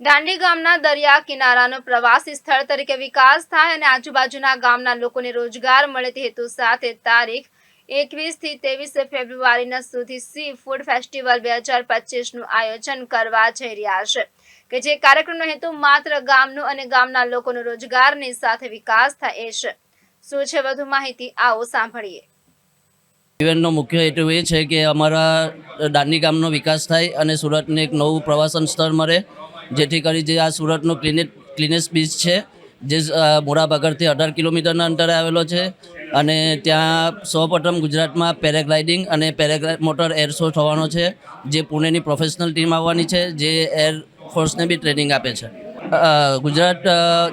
દાંડી ગામના દરિયા કિનારાનો પ્રવાસી સ્થળ તરીકે વિકાસ થાય અને આજુબાજુના ગામના લોકોને રોજગાર મળે તે હેતુ સાથે તારીખ એકવીસથી ત્રેવીસ ફેબ્રુઆરીના સુધી સી ફૂડ ફેસ્ટિવલ બે હજાર પચીસનું આયોજન કરવા જઈ રહ્યા છે, કે જે કાર્યક્રમનો હેતુ માત્ર ગામનું અને ગામના લોકોનો રોજગારની સાથે વિકાસ થાય છે. શું છે વધુ માહિતી? આવો સાંભળીએ. ઇવેન્ટનો મુખ્ય હેતુ એ છે કે અમારા દાંડી ગામનો વિકાસ થાય અને સુરતને એક નવું પ્રવાસન સ્થળ મળે. જેથી કરી જે આ સુરતનો ક્લિને ક્લિનેસ્ટ બીચ છે, જે મોરાભાગરથી અઢાર કિલોમીટરના અંતરે આવેલો છે. અને ત્યાં સૌપ્રથમ ગુજરાતમાં પેરાગ્લાઇડિંગ અને પેરાગ્લાઇડ મોટર એર શો થવાનો છે, જે પુણેની પ્રોફેશનલ ટીમ આવવાની છે, જે એર ફોર્સને બી ટ્રેનિંગ આપે છે. ગુજરાત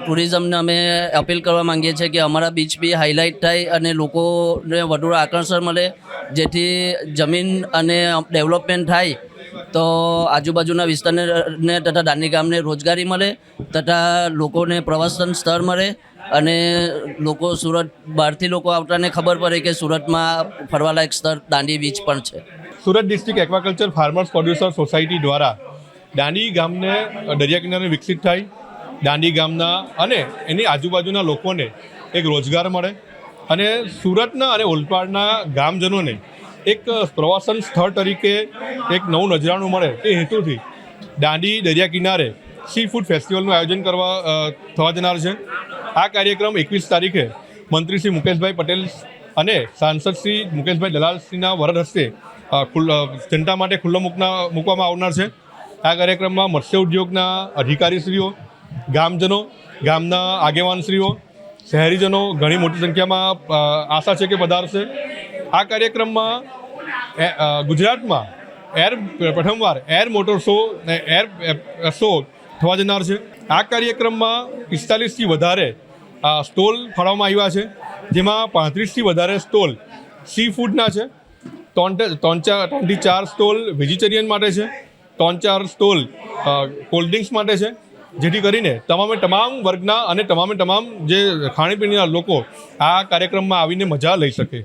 ટુરિઝમને અમે અપીલ કરવા માંગીએ છીએ કે અમારા બીચ બી હાઇલાઇટ થાય અને લોકોને વધુ આકર્ષણ મળે, જેથી જમીન અને ડેવલપમેન્ટ થાય તો આજુબાજુના વિસ્તારને તથા દાંડી ગામને રોજગારી મળે, તથા લોકોને પ્રવાસન સ્થળ મળે, અને લોકો સુરત, બહારથી લોકો આવતાને ખબર પડે કે સુરતમાં ફરવાલાયક સ્થળ દાંડી બીચ પણ છે. Surat district aquaculture farmers producer society દ્વારા દાંડી ગામને દરિયા કિનારે વિકસિત થાય, દાંડી ગામના અને એની આજુબાજુના લોકોને એક રોજગાર મળે, અને સુરતના અને ઓલપાડના ગામજનોને એક પ્રવાસન સ્થળ તરીકે એક નવું નજરાણું મળે એ હેતુથી દાંડી દરિયા કિનારે સી ફૂડ ફેસ્ટિવલનું આયોજન કરવા થવા જનાર છે. આ કાર્યક્રમ એકવીસ તારીખે મંત્રી શ્રી મુકેશભાઈ પટેલ અને સાંસદ શ્રી મુકેશભાઈ દલાલશ્રીના વરદ હસ્તે જનતા માટે ખુલ્લો મૂકના, મૂકવામાં આવનાર છે. આ કાર્યક્રમમાં મત્સ્ય ઉદ્યોગના અધિકારીશ્રીઓ, ગામજનો, ગામના આગેવાનશ્રીઓ, શહેરીજનો ઘણી મોટી સંખ્યામાં આશા છે કે પધારશે. આ કાર્યક્રમમાં ગુજરાતમાં એર, પ્રથમવાર એર મોટર શો ને એર શો થવા જનાર છે. આ કાર્યક્રમમાં પિસ્તાલીસથી વધારે સ્ટોલ ફાળવવામાં આવ્યા છે. જેમાં પાંત્રીસથી વધારે સ્ટોલ સી ફૂડના છે. ત્રણ ત્રણ ચાર, ત્રણથી ચાર સ્ટોલ વેજીટેરિયન માટે છે. ત્રણ ચાર સ્ટોલ કોલ્ડ ડ્રિંક્સ માટે છે. જેથી કરીને તમામે તમામ વર્ગના અને તમામે તમામ જે ખાણીપીણીના લોકો આ કાર્યક્રમમાં આવીને મજા લઈ શકે.